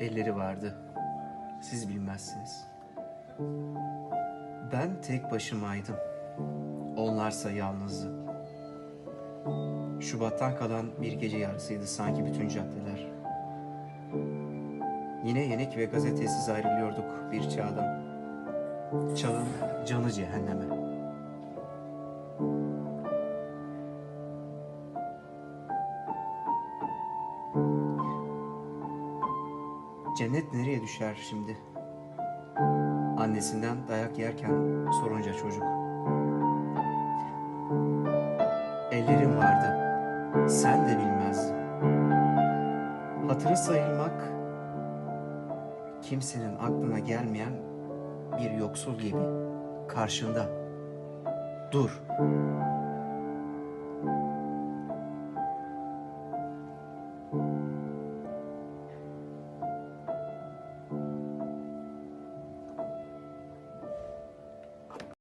elleri vardı. Siz bilmezsiniz. Ben tek başımaydım. Onlarsa yalnızdı. Şubattan kalan bir gece yarısıydı sanki bütün caddeler. Yine yenik ve gazetesiz ayrılıyorduk bir çağdan. Çağın canı cehenneme. Cennet nereye düşer şimdi? Annesinden dayak yerken sorunca çocuk. Ellerim vardı, sen de bilmezdin. Hatırı sayılmak, kimsenin aklına gelmeyen bir yoksul gibi karşında. Dur,